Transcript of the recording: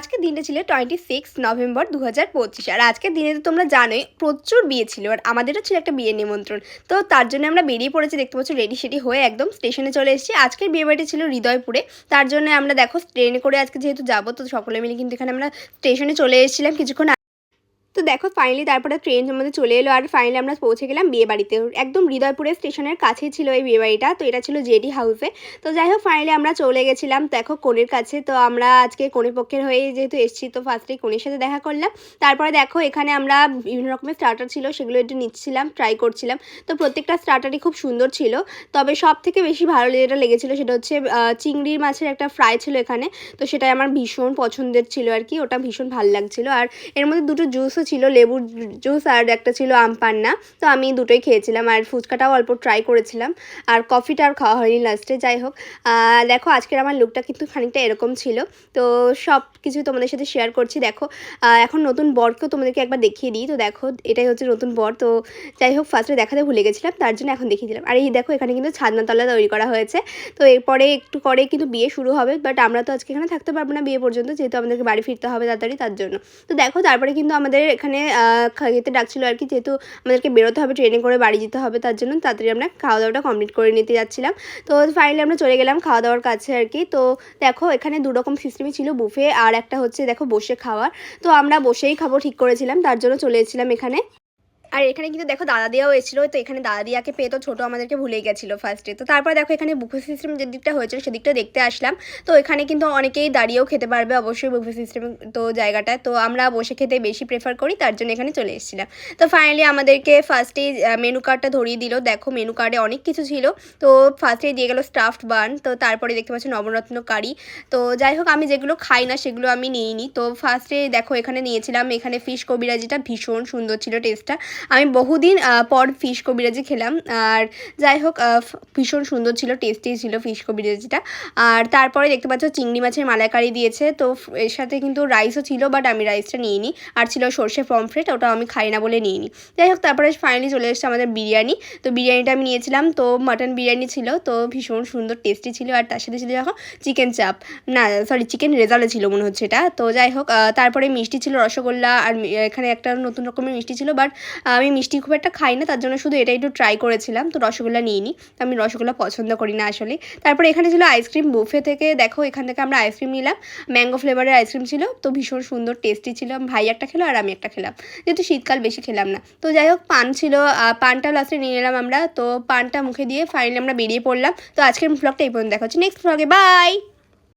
আজকের দিনটা ছিল টোয়েন্টি সিক্স নভেম্বর দু হাজার পঁচিশ। আর আজকের দিনে তো তোমরা জানোই, প্রচুর বিয়ে ছিল। আর আমাদেরও ছিল একটা বিয়ে নিমন্ত্রণ। তো তার জন্য আমরা বেরিয়ে পড়েছি, দেখতে পাচ্ছ রেডি সেডি হয়ে একদম স্টেশনে চলে এসেছি। আজকের বিয়ে বাড়িটি ছিল হৃদয়পুরে। তার জন্য আমরা দেখো ট্রেনে করে আজকে যেহেতু যাব, তো সকলে মিলে কিন্তু এখানে আমরা স্টেশনে চলে এসেছিলাম। কিছুক্ষণ তো দেখো ফাইনালি তারপরে ট্রেন আমাদের চলে এলো আর ফাইনালি আমরা পৌঁছে গেলাম বিয়ে বাড়িতে। একদম হৃদয়পুরের স্টেশনের কাছেই ছিল এই বিয়ে বাড়িটা, তো এটা ছিল জেডি হাউসে তো যাই হোক ফাইনালি আমরা চলে গেছিলাম। দেখো, কনের কাছে। তো আমরা আজকে কনের পক্ষের হয়ে যেহেতু এসেছি, তো ফার্স্টেই কনের সাথে দেখা করলাম। তারপরে দেখো, এখানে আমরা বিভিন্ন রকমের স্টার্টার ছিল, সেগুলো একটু নিচ্ছিলাম ট্রাই করছিলাম। তো প্রত্যেকটা স্টার্টারই খুব সুন্দর ছিল। তবে সব থেকে বেশি ভালো যেটা লেগেছিলো সেটা হচ্ছে চিংড়ির মাছের একটা ফ্রাই ছিল এখানে। তো সেটাই আমার ভীষণ পছন্দের ছিল আর কি। ওটা ভীষণ ভালো লাগছিল। আর এর মধ্যে দুটো জুসও ছিল, লেবুর জুস আর একটা ছিল আম পান্না তো আমি দুটোই খেয়েছিলাম আর ফুচকাটাও অল্প ট্রাই করেছিলাম। আর কফিটা আর খাওয়া হয়নি লাস্টে যাই হোক। দেখো, আজকের আমার লুকটা কিন্তু খানিকটা এরকম ছিল। তো সব কিছু তোমাদের সাথে শেয়ার করছি। দেখো এখন নতুন বরকেও তোমাদেরকে একবার দেখিয়ে দিই। তো দেখো, এটাই হচ্ছে নতুন বর। তো যাই হোক ফার্স্টে দেখাতে ভুলে গেছিলাম, তার জন্য এখন দেখিয়ে দিলাম। আর এই দেখো, এখানে কিন্তু ছাদনাতলা তৈরি করা হয়েছে। তো এরপরে একটু করে কিন্তু বিয়ে শুরু হবে। বাট আমরা তো আজকে এখানে থাকতে পারব না বিয়ে পর্যন্ত, যেহেতু আমাদেরকে বাড়ি ফিরতে হবে তাড়াতাড়ি, তার জন্য। তো দেখো, তারপরে কিন্তু আমাদের এখানে খেতে ডাকছিলো আর কি যেহেতু আমাদেরকে বেরোতে হবে, ট্রেনে করে বাড়ি যেতে হবে, তার জন্য তাড়াতাড়ি আমরা খাওয়া দাওয়াটা কমপ্লিট করে নিতে যাচ্ছিলাম। তো ফাইনালি আমরা চলে গেলাম খাওয়া দাওয়ার কাছে আর কি। তো দেখো, এখানে দু রকম সিস্টেমই ছিল বুফে আর একটা হচ্ছে দেখো বসে খাওয়ার। তো আমরা বসেই খাব ঠিক করেছিলাম, তার জন্য চলে এসেছিলাম এখানে। আর এখানে কিন্তু দেখো দাদা দিয়াও এসেছিল, তো এখানে দাদা দিয়াকে পেয়ে তো ছোটো আমাদেরকে ভুলে গেছিল ফার্স্টে তো তারপর দেখো এখানে বুফে সিস্টেম যে দিকটা হয়েছিল সেদিকটা দেখতে আসলাম। তো এখানে কিন্তু অনেকেই দাঁড়িয়েও খেতে পারবে অবশ্যই বুফে সিস্টেম তো জায়গাটায়। তো আমরা বসে খেতে বেশি প্রেফার করি, তার জন্য এখানে চলে এসেছিলাম। তো ফাইনালি আমাদেরকে ফার্স্টেই মেনু কার্ডটা ধরিয়ে দিল। দেখো মেনু কার্ডে অনেক কিছু ছিল। তো ফার্স্টেই দিয়ে গেলো স্টাফড বান তো তারপরে দেখতে পাচ্ছি নবরত্ন কারি। তো যাই হোক, আমি যেগুলো খাই না সেগুলো আমি নিইনি। তো ফার্স্টে দেখো এখানে নিয়েছিলাম, এখানে ফিশ কবিরাজিটা ভীষণ সুন্দর ছিল টেস্টটা আমি বহুদিন পর ফিশ কবিরাজি খেলাম। আর যাই হোক ভীষণ সুন্দর ছিল টেস্টি ছিল ফিশ কবিরাজিটা। আর তারপরে দেখতে পাচ্ছ চিংড়ি মাছের মালাইকারি দিয়েছে। তো এর সাথে কিন্তু রাইসও ছিল বাট আমি রাইসটা নিইনি। আর ছিল সর্ষে পমফ্রেট ওটা আমি খাই না বলে নিইনি। যাই হোক, তারপরে ফাইনালি চলে এসেছে আমাদের বিরিয়ানি। তো বিরিয়ানিটা আমি নিয়েছিলাম। তো মাটন বিরিয়ানি ছিল, তো ভীষণ সুন্দর টেস্টি ছিল। আর তার সাথে ছিল দেখো চিকেন চাপ না সরি চিকেন রেজাল্টে ছিল মনে হচ্ছে এটা। তো যাই হোক তারপরে মিষ্টি ছিল রসগোল্লা। আর এখানে একটা নতুন রকমের মিষ্টি ছিল বাট আমি মিষ্টি খুব একটা খাই না, তার জন্য শুধু এটা একটু ট্রাই করেছিলাম, তো রসগোল্লা নিইনি। আমি রসগোল্লা পছন্দ করি না আসলে। তারপরে এখানে ছিল আইসক্রিম বুফে থেকে, দেখো এখান থেকে আমরা আইসক্রিম নিলাম। ম্যাঙ্গো ফ্লেভারের আইসক্রিম ছিল, তো ভীষণ সুন্দর টেস্টি ছিল। ভাই একটা খেলো আর আমি একটা খেলাম। যেহেতু শীতকাল বেশি খেলাম না। তো যাই হোক, পান ছিল পানটা লাস্টে নিয়ে নিলাম আমরা। তো পানটা মুখে দিয়ে ফাইনালি আমরা বেরিয়ে পড়লাম। তো আজকের ব্লগটা এই পর্যন্ত দেখা হচ্ছে। নেক্সট ব্লগে বাই